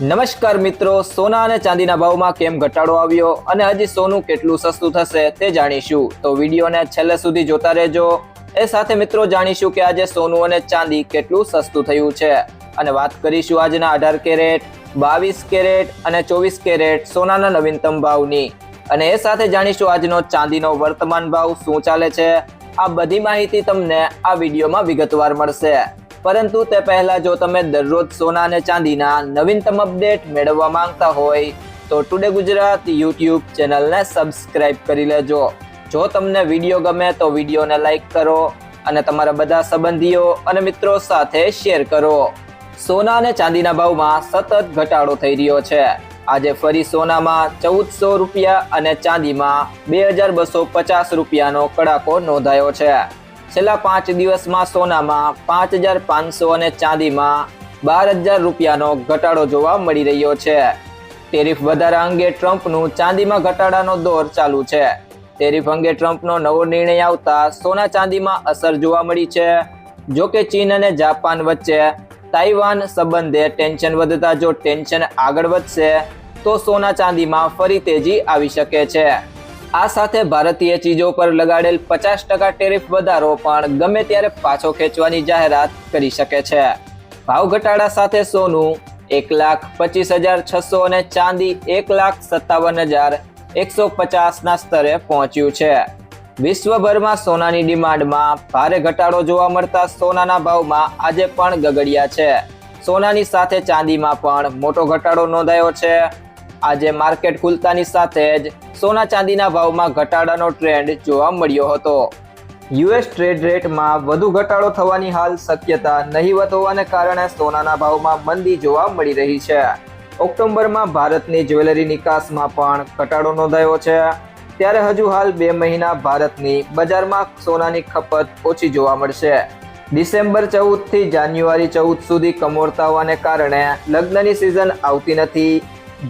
નમસ્કાર મિત્રો, સોના અને ચાંદીના ભાવમાં કેમ ઘટાડો આવ્યો અને હજી સોનું કેટલું સસ્તું થશે તે જાણીશું. તો વિડીયોને છેલ્લે સુધી જોતા રહેજો. એ સાથે મિત્રો જાણીશું કે આજે સોનું અને ચાંદી કેટલું સસ્તું થયું છે. અને વાત કરીશું આજના અઢાર કેરેટ, બાવીસ કેરેટ અને ચોવીસ કેરેટ સોનાના નવીનતમ ભાવની. અને એ સાથે જાણીશું આજનો ચાંદીનો વર્તમાન ભાવ શું ચાલે છે. આ બધી માહિતી તમને આ વિડીયોમાં વિગતવાર મળશે. પરંતુ તે પહેલા જો તમે દરરોજ સોના અને ચાંદીના નવીનતમ અપડેટ મેળવવા માંગતા હોય, તો ટુડે ગુજરાત યુટ્યુબ ચેનલને સબસ્ક્રાઇબ કરી લેજો. જો તમને વીડિયો ગમે તો વિડીયોને લાઈક કરો અને તમારા બધા સંબંધીઓ અને મિત્રો સાથે શેર કરો. સોના અને ચાંદીના ભાવમાં સતત ઘટાડો થઈ રહ્યો છે. આજે ફરી સોનામાં ચૌદસો રૂપિયા અને ચાંદીમાં બે હજાર બસો પચાસ રૂપિયાનો કડાકો નોંધાયો છે. છેલ્લા પાંચ દિવસમાં સોનામાં પાંચ હજાર પાંચસો અને ચાંદીમાં બાર હજાર રૂપિયાનો ઘટાડો જોવા મળી રહ્યો છે. ટેરિફ વધારા અંગે ટ્રમ્પનું ચાંદીમાં ઘટાડાનો દોર ચાલુ છે. ટેરિફ અંગે ટ્રમ્પનો નવો નિર્ણય આવતા સોના ચાંદીમાં અસર જોવા મળી છે. જો કે ચીન અને જાપાન વચ્ચે તાઇવાન સંબંધે ટેન્શન વધતા જો ટેન્શન આગળ વધશે, તો સોના ચાંદીમાં ફરી તેજી આવી શકે છે. આ સાથે ભારતીય ચીજો પર લગાડેલ પચાસ ટકા ટેરિફ વધારો પણ ગમે ત્યારે પાછો ખેંચવાની જાહેરાત કરી શકે છે. ભાવ ઘટાડા સાથે સોનું એક લાખ પચીસ હજાર છસો અને ચાંદી એક લાખ સત્તાવન હજાર એકસો પચાસના સ્તરે પહોંચ્યું છે. વિશ્વભરમાં સોનાની ડિમાન્ડમાં ભારે ઘટાડો જોવા મળતા સોનાના ભાવમાં આજે પણ ગગડિયા છે. સોનાની સાથે ચાંદીમાં પણ મોટો ઘટાડો નોંધાયો છે. આજે માર્કેટ ખુલતાની સાથે જ સોના ચાંદીના ભાવમાં ઘટાડાનો ટ્રેન્ડ જોવા મળ્યો હતો. યુએસ ટ્રેડ રેટમાં વધુ ઘટાડો થવાની હાલ શક્યતા નહીવત હોવાને કારણે સોનાના ભાવમાં મંદી જોવા મળી રહી છે. ઓક્ટોબરમાં ભારતની જ્વેલરી નિકાસમાં પણ ઘટાડો નોંધાયો છે. ત્યારે હજુ હાલ બે મહિના ભારતની બજારમાં સોનાની ખપત ઓછી જોવા મળશે. ડિસેમ્બર ચૌદથી જાન્યુઆરી ચૌદ સુધી કમોરતા હોવાને કારણે લગ્નની સિઝન આવતી નથી.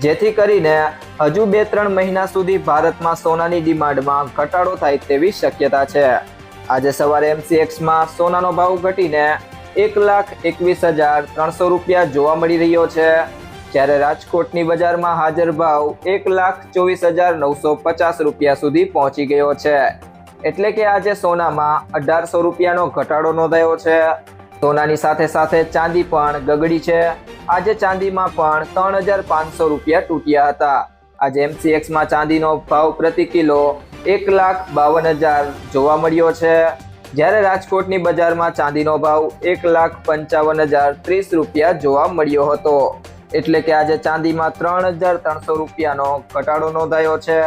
જેથી કરીને હજુ બે ત્રણ મહિના સુધી ભારતમાં સોનાની ડિમાન્ડમાં ઘટાડો થાય તેવી શક્યતા છે. આજે સવારે એમસીએક્સમાં સોનાનો ભાવ ઘટીને એક લાખ એકવીસ હજાર ત્રણસો રૂપિયા જોવા મળી રહ્યો છે. જ્યારે રાજકોટની બજારમાં હાજર ભાવ એક લાખ ચોવીસ હજાર નવસો પચાસ રૂપિયા સુધી પહોંચી ગયો છે. એટલે કે આજે સોનામાં અઢારસો રૂપિયાનો ઘટાડો નોંધાયો છે. સોનાની સાથે સાથે ચાંદી પણ ગગડી છે. આજે ચાંદીમાં પણ ત્રણ હજાર પાંચસો રૂપિયા તૂટ્યા હતા. આજે એમસીએક્સમાં ચાંદીનો ભાવ પ્રતિ કિલો એક લાખ બાવન હજાર જોવા મળ્યો છે. જ્યારે રાજકોટની બજારમાં ચાંદીનો ભાવ એક લાખ પંચાવન હજાર ત્રીસ રૂપિયા જોવા મળ્યો હતો. એટલે કે આજે ચાંદીમાં ત્રણ હજાર ત્રણસો રૂપિયાનો ઘટાડો નોંધાયો છે.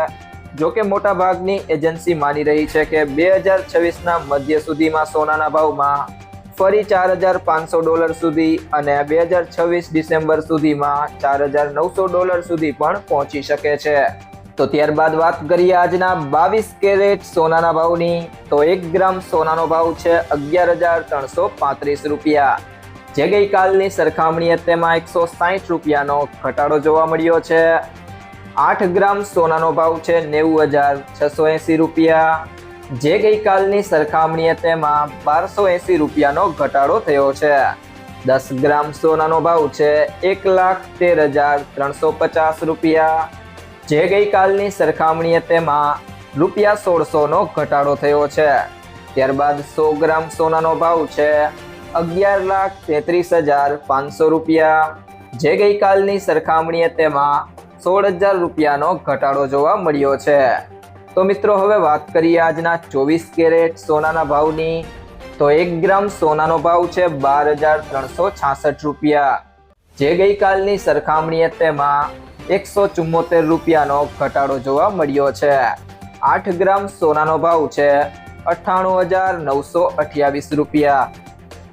જોકે મોટાભાગની એજન્સી માની રહી છે કે બે હજાર છવ્વીસના મધ્ય સુધીમાં સોનાના ભાવમાં ફરી ચાર હજાર પાંચસો ડોલર સુધી અને બે હજાર છવ્વીસ ડિસેમ્બર સુધીમાં ચાર હજાર નવસો ડોલર સુધી પણ પહોંચી શકે છે. તો ત્યારબાદ વાત કરીએ આજના બાવીસ કેરેટ સોનાના ભાવની. તો એક ગ્રામ સોનાનો ભાવ છે અગિયાર હજાર ત્રણસો પાંત્રીસ રૂપિયા. જે ગઈકાલની સરખામણીએ તેમાં એકસો સાહીઠ રૂપિયાનો ઘટાડો જોવા મળ્યો છે. આઠ ગ્રામ સોનાનો ભાવ છે નેવું હજાર છસો એંસી રૂપિયા. જે ગઈકાલની સરખામણીએ તેમાં બારસો એંસી રૂપિયાનો ઘટાડો થયો છે. દસ ગ્રામ સોનાનો ભાવ છે એક લાખ તેર હજાર ત્રણસો પચાસ રૂપિયા. જે ગઈકાલની સરખામણીએ તેમાં રૂપિયા સોળસોનો ઘટાડો થયો છે. ત્યારબાદ સો ગ્રામ સોનાનો ભાવ છે અગિયાર લાખ તેત્રીસ હજાર પાંચસો રૂપિયા. જે ગઈકાલની સરખામણીએ તેમાં સોળ હજાર રૂપિયાનો ઘટાડો જોવા મળ્યો છે. તો મિત્રો, હવે વાત કરીએ આજના ચોવીસ કેરેટ સોનાના ભાવની. તો એક ગ્રામ સોનાનો ભાવ છે બાર હજાર ત્રણસો છાસઠ રૂપિયા. જે ગઈકાલની સરખામણીએ તેમાં એકસો ચુમ્મોતેર રૂપિયાનો ઘટાડો જોવા મળ્યો છે. આઠ ગ્રામ સોનાનો ભાવ છે અઠ્ઠાણું હજાર નવસો અઠ્યાવીસ રૂપિયા.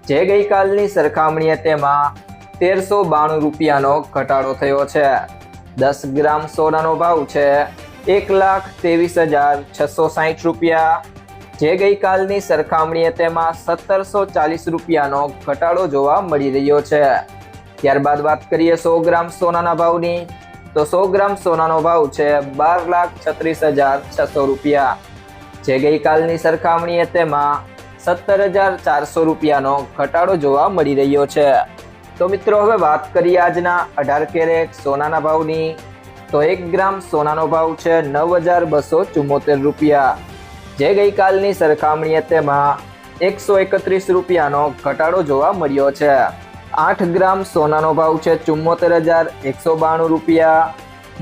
જે ગઈકાલની સરખામણીએ તેમાં તેરસો બાણું રૂપિયાનો ઘટાડો થયો છે. દસ ગ્રામ સોનાનો ભાવ છે એક લાખ ત્રેવીસ હજાર છસો સાહીઠ રૂપિયા. જે ગઈકાલની સરખામણીએ તેમાં સત્તરસો ચાલીસ રૂપિયાનો ઘટાડો જોવા મળી રહ્યો છે. ત્યારબાદ વાત કરીએ સો ગ્રામ સોનાના ભાવની, તો સો ગ્રામ સોનાનો ભાવ છે બાર લાખ છત્રીસ હજાર છસો રૂપિયા. જે ગઈકાલની સરખામણીએ તેમાં સત્તર હજાર ચારસો રૂપિયાનો ઘટાડો જોવા મળી રહ્યો છે. તો મિત્રો, હવે વાત કરીએ આજના અઢાર કેરેટ સોનાના ભાવની. તો એક ગ્રામ સોનાનો ભાવ છે નવ હજાર બસો ચુમ્મોતેર રૂપિયા. જે ગઈકાલની સરખામણીએ તેમાં એકસો એકત્રીસ રૂપિયાનો ઘટાડો જોવા મળ્યો છે. આઠ ગ્રામ સોનાનો ભાવ છે ચુમ્મોતેર હજાર એકસો બાણું રૂપિયા.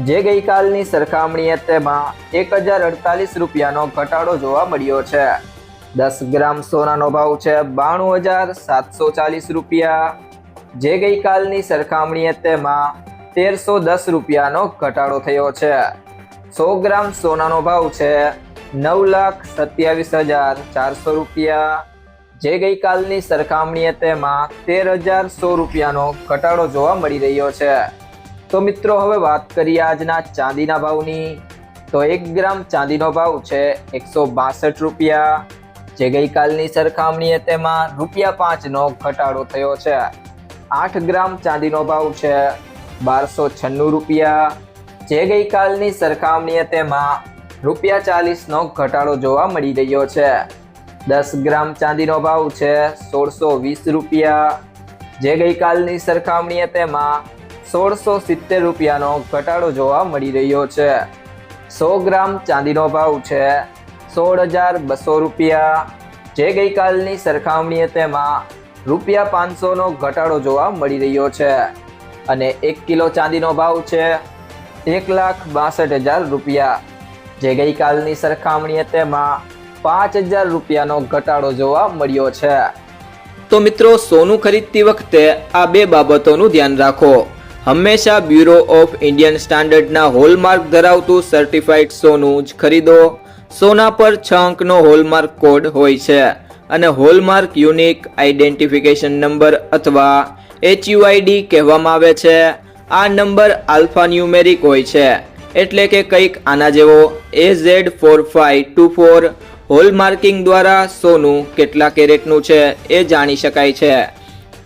જે ગઈકાલની સરખામણીએ તેમાં એક હજાર અડતાલીસ રૂપિયાનો ઘટાડો જોવા મળ્યો છે. દસ ગ્રામ સોનાનો ભાવ છે બાણું હજાર સાતસો ચાલીસ રૂપિયા. જે ગઈકાલની સરખામણીએ તેમાં તેરસો દસ રૂપિયાનો ઘટાડો થયો છે. સો ગ્રામ સોનાનો ભાવ છે નવ લાખ સત્યાવીસ હજાર ચારસો રૂપિયા. જે ગઈકાલની સરખામણીએ તેમાં તેર હજાર સો રૂપિયાનો ઘટાડો જોવા મળી રહ્યો છે. તો મિત્રો, હવે વાત કરીએ આજના ચાંદીના ભાવની. તો એક ગ્રામ ચાંદીનો ભાવ છે એકસો બાસઠ રૂપિયા. જે ગઈકાલની સરખામણીએ તેમાં રૂપિયા પાંચનો ઘટાડો થયો છે. આઠ ગ્રામ ચાંદીનો ભાવ છે બારસો છન્નું રૂપિયા. જે ગઈકાલની સરખામણીએ તેમાં રૂપિયા ચાલીસનો ઘટાડો જોવા મળી રહ્યો છે. દસ ગ્રામ ચાંદીનો ભાવ છે સોળસો વીસ રૂપિયા. જે ગઈકાલની સરખામણીએ તેમાં સોળસો સિત્તેર રૂપિયાનો ઘટાડો જોવા મળી રહ્યો છે. સો ગ્રામ ચાંદીનો ભાવ છે સોળ હજાર બસો રૂપિયા. જે ગઈકાલની સરખામણીએ તેમાં રૂપિયા પાંચસોનો ઘટાડો જોવા મળી રહ્યો છે. અને એક કિલો ચાંદીનો ભાવ છે એક લાખ બાસઠ હજાર રૂપિયા. જે ગઈકાલની સરખામણીએ તેમાં પાંચ હજાર રૂપિયાનો ઘટાડો જોવા મળ્યો છે. તો મિત્રો, સોનું ખરીદતી વખતે આ બે બાબતોનું ધ્યાન રાખો. હંમેશા બ્યુરો ઓફ ઇન્ડિયન સ્ટાન્ડર્ડના હોલમાર્ક ધરાવતું સર્ટિફાઈડ સોનું જ ખરીદો. સોના પર છ અંકનો હોલમાર્ક કોડ હોય છે અને હોલમાર્ક યુનિક આઈડેન્ટિફિકેશન નંબર અથવા એચયુઆઈડી કહેવામાં આવે છે. આ નંબર આલ્ફા ન્યુમેરિક હોય છે. એટલે કે કંઈક આના જેવો. A Z four five two four hallmarking દ્વારા સોનું કેટલા કેરેટનું છે એ જાણી શકાય છે.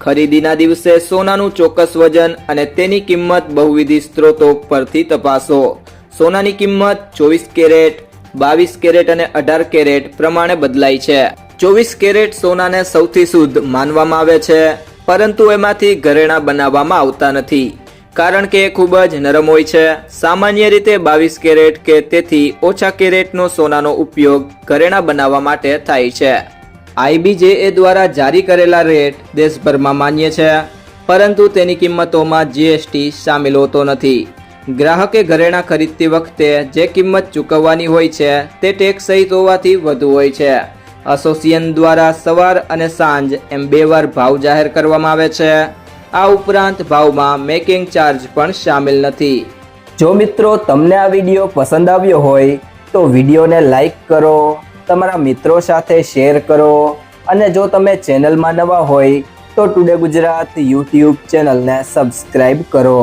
ખરીદીના દિવસે સોનાનું ચોક્કસ વજન અને તેની કિંમત બહુવિધ સ્ત્રોતો પરથી તપાસો. સોનાની કિંમત ચોવીસ કેરેટ, બાવીસ કેરેટ અને અઢાર કેરેટ પ્રમાણે બદલાય છે. ચોવીસ કેરેટ સોનાને સૌથી શુદ્ધ માનવામાં આવે છે. પરંતુ એમાંથી ઘરેણા બનાવવામાં આવતા નથી. કારણ કે એ ખૂબ જ નરમ હોય છે. સામાન્ય રીતે બાવીસ કેરેટ કે તેથી ઓછા કેરેટનો સોનાનો ઉપયોગ ઘરેણા બનાવવા માટે થાય છે. આઈબીજેએ દ્વારા જારી કરેલા રેટ દેશભરમાં માન્ય છે, પરંતુ તેની કિંમતોમાં જીએસટી સામેલ હોતો નથી. ગ્રાહકે ઘરેણાં ખરીદતી વખતે જે કિંમત ચૂકવવાની હોય છે, તે ટેક્સ સહિત હોવાથી વધુ હોય છે. એસોસિએશન દ્વારા સવાર અને સાંજ એમ બે વાર ભાવ જાહેર કરવામાં આવે છે. આ ઉપરાંત ભાવમાં મેકિંગ ચાર્જ પણ સામેલ નથી. જો મિત્રો તમને આ વીડિયો પસંદ આવ્યો હોય, તો વિડીયોને લાઈક કરો, તમારા મિત્રો સાથે શેર કરો અને જો તમે ચેનલમાં નવા હોય, તો ટુડે ગુજરાત યુટ્યુબ ચેનલને સબસ્ક્રાઈબ કરો.